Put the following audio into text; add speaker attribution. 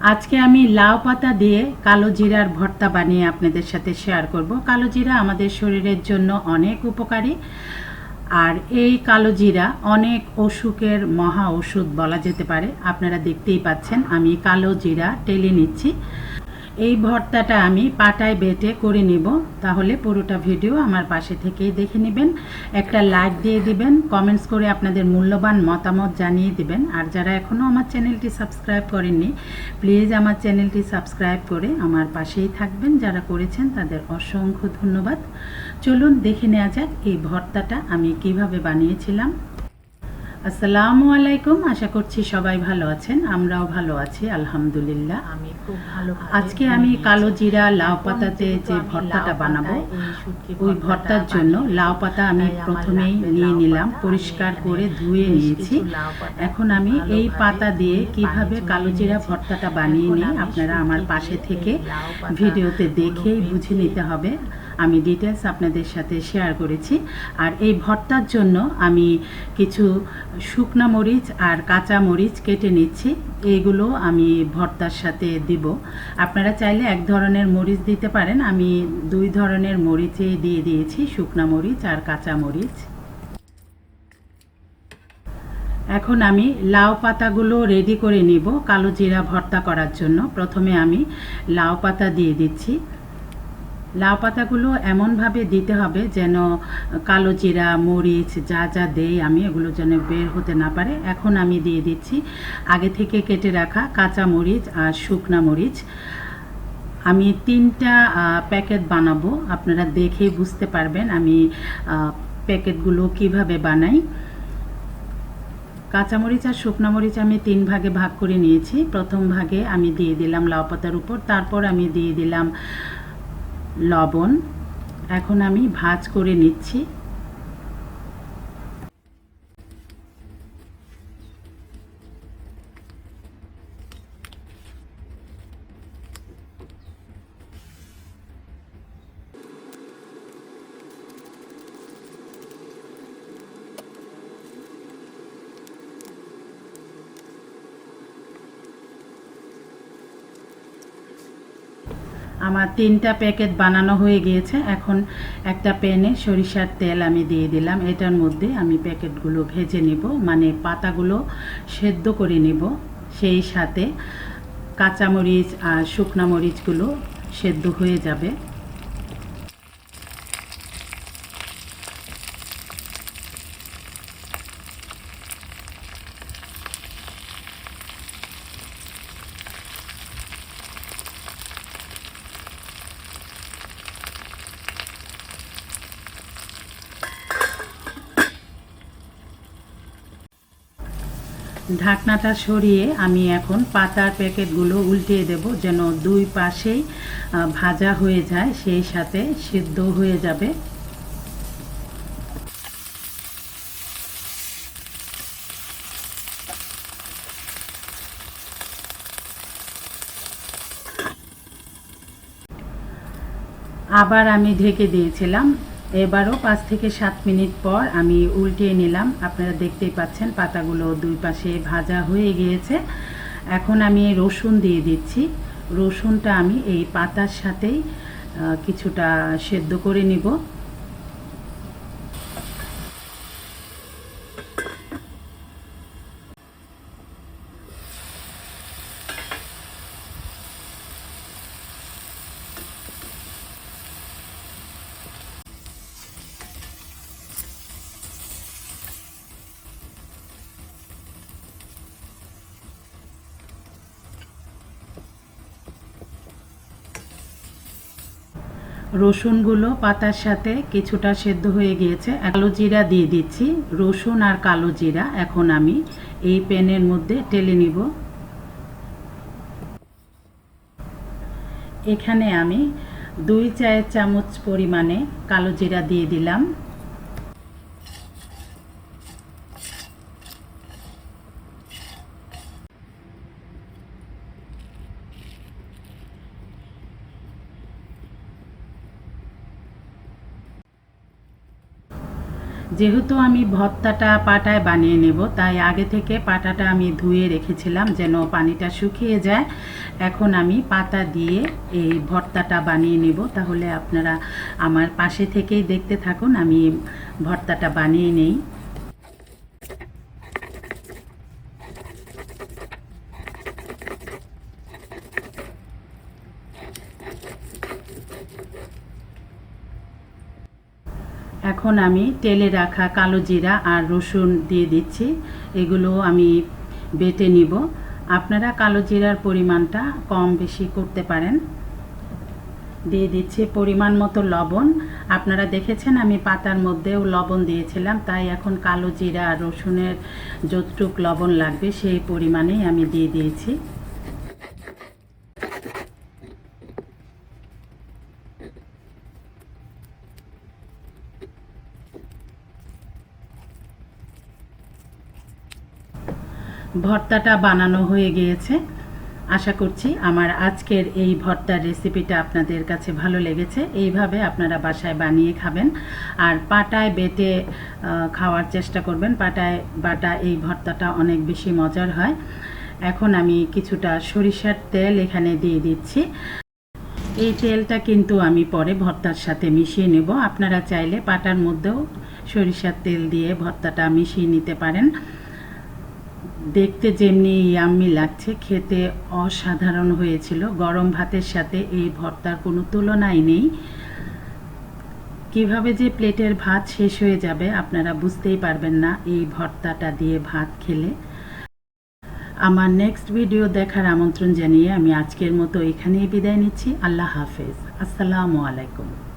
Speaker 1: আজকে আমি লাউ পাতা দিয়ে কালো জিরার ভর্তা বানিয়ে আপনাদের সাথে শেয়ার করব। কালো জিরা আমাদের শরীরের জন্য অনেক উপকারী। আর এই কালো জিরা অনেক অসুখের মহা ওষুধ বলা যেতে পারে। আপনারা দেখতেই পাচ্ছেন, আমি কালো জিরা টেলে নিচ্ছি। এই ভর্তাটা আমি পাটায় বেটে করে নেব। তাহলে পুরোটা ভিডিও আমার পাশে থেকেই দেখে নেবেন। একটা লাইক দিয়ে দিবেন, কমেন্টস করে আপনাদের মূল্যবান মতামত জানিয়ে দিবেন। আর যারা এখনও আমার চ্যানেলটি সাবস্ক্রাইব করেননি, প্লিজ আমার চ্যানেলটি সাবস্ক্রাইব করে আমার পাশেই থাকবেন। যারা করেছেন তাদের অসংখ্য ধন্যবাদ। চলুন দেখে নেওয়া যাক এই ভর্তাটা আমি কীভাবে বানিয়েছিলাম। আসসালামু আলাইকুম আশা করছি সবাই ভালো আছেন আমরাও ভালো আছি আলহামদুলিল্লাহ।
Speaker 2: আমি খুব ভালো
Speaker 1: আজকে আমি কালো জিরা লাউ পাতাতে যে ভর্তাটা বানাবো ওই ভর্তার জন্য লাউ পাতা আমি প্রথমেই নিয়ে নিলাম পরিষ্কার করে ধুয়ে নিয়েছি। এখন আমি এই পাতা দিয়ে কীভাবে কালো জিরা ভর্তাটা বানিয়ে নিই আপনারা আমার পাশে থেকে ভিডিওতে দেখেই বুঝে নিতে হবে। আমি ডিটেলস আপনাদের সাথে শেয়ার করেছি। আর এই ভর্তার জন্য আমি কিছু শুকনা মরিচ আর কাঁচা মরিচ কেটে নিচ্ছি। এইগুলো আমি ভর্তার সাথে দিব। আপনারা চাইলে এক ধরনের মরিচ দিতে পারেন। আমি দুই ধরনের মরিচেই দিয়ে দিয়েছি, শুকনা মরিচ আর কাঁচা মরিচ। এখন আমি লাউ পাতাগুলো রেডি করে নিব কালো জিরা ভর্তা করার জন্য। প্রথমে আমি লাউ পাতা দিয়ে দিচ্ছি। লাউ পাতাগুলো এমনভাবে দিতে হবে যেন কালো জিরা, মরিচ, যা যা দেই আমি, এগুলো যেন বের হতে না পারে। এখন আমি দিয়ে দিচ্ছি আগে থেকে কেটে রাখা কাঁচা মরিচ আর শুকনা মরিচ। আমি তিনটা প্যাকেট বানাবো। আপনারা দেখেই বুঝতে পারবেন আমি প্যাকেটগুলো কীভাবে বানাই। কাঁচামরিচ আর শুকনো মরিচ আমি তিন ভাগে ভাগ করে নিয়েছি। প্রথম ভাগে আমি দিয়ে দিলাম লাউ পাতার উপর, তারপর আমি দিয়ে দিলাম লবণ। এখন আমি ভাজ করে নিচ্ছি। আমার তিনটা প্যাকেট বানানো হয়ে গিয়েছে। এখন একটা প্যানে সরিষার তেল আমি দিয়ে দিলাম। এটার মধ্যে আমি প্যাকেটগুলো ভেজে নেব। মানে পাতাগুলো সেদ্ধ করে নিব। সেই সাথে কাঁচামরিচ আর শুকনা মরিচগুলো সেদ্ধ হয়ে যাবে। ঢাকনাটা সরিয়ে আমি এখন পাতার প্যাকেটগুলো উল্টিয়ে দেব যেন দুই পাশেই ভাজা হয়ে যায়, সেই সাথে সিদ্ধ হয়ে যাবে। আবার আমি ঢেকে দিয়েছিলাম এবারও পাঁচ থেকে সাত মিনিট পর আমি উল্টিয়ে নিলাম। আপনারা দেখতেই পাচ্ছেন পাতাগুলো দুই পাশে ভাজা হয়ে গিয়েছে। এখন আমি রসুন দিয়ে দিচ্ছি। রসুনটা আমি এই পাতার সাথেই কিছুটা সেদ্ধ করে নিব। রসুনগুলো পাতার সাথে কিছুটা সেদ্ধ হয়ে গিয়েছে। কালো জিরা দিয়ে দিচ্ছি। রসুন আর কালো জিরা এখন আমি এই প্যানের মধ্যে টেলে নিব। এখানে আমি দুই চায়ের চামচ পরিমাণে কালো জিরা দিয়ে দিলাম। যেহেতু আমি ভর্তাটা পাটায় বানিয়ে নেব, তাই আগে থেকে পাটাটা আমি ধুয়ে রেখেছিলাম যেন পানিটা শুকিয়ে যায়। এখন আমি পাতা দিয়ে এই ভর্তাটা বানিয়ে নেব। তাহলে আপনারা আমার পাশে থেকেই দেখতে থাকুন, আমি ভর্তাটা বানিয়ে নেই। এখন আমি তেলে রাখা কালো জিরা আর রসুন দিয়ে দিচ্ছি। এগুলো আমি বেটে নিব। আপনারা কালো জিরার পরিমাণটা কম বেশি করতে পারেন। দিয়ে দিচ্ছি পরিমাণ মতো লবণ। আপনারা দেখেছেন আমি পাতার মধ্যেও লবণ দিয়েছিলাম, তাই এখন কালো জিরা আর রসুনের যতটুক লবণ লাগবে সেই পরিমাণেই আমি দিয়ে দিয়েছি। ভর্তাটা বানানো হয়ে গিয়েছে। আশা করছি আমার আজকের এই ভর্তার রেসিপিটা আপনাদের কাছে ভালো লেগেছে। এইভাবে আপনারা বাসায় বানিয়ে খাবেন। আর পাটায় বেটে খাওয়ার চেষ্টা করবেন। পাটায় বাটা এই ভর্তাটা অনেক বেশি মজার হয়। এখন আমি কিছুটা সরিষার তেল এখানে দিয়ে দিচ্ছি। এই তেলটা কিন্তু আমি পরে ভর্তার সাথে মিশিয়ে নেব। আপনারা চাইলে পাটার মধ্যেও সরিষার তেল দিয়ে ভর্তাটা মিশিয়ে নিতে পারেন। দেখতে যেমনি ইয়াম্মি লাগছে, খেতে অসাধারণ হয়েছিল। গরম ভাতের সাথে এই ভর্তার কোনো তুলনাই নেই। কীভাবে যে প্লেটের ভাত শেষ হয়ে যাবে আপনারা বুঝতেই পারবেন না এই ভর্তাটা দিয়ে ভাত খেলে। আমার নেক্সট ভিডিও দেখার আমন্ত্রণ জানিয়ে আমি আজকের মতো এখানেই বিদায় নিচ্ছি। আল্লাহ হাফেজ। আসসালামু আলাইকুম।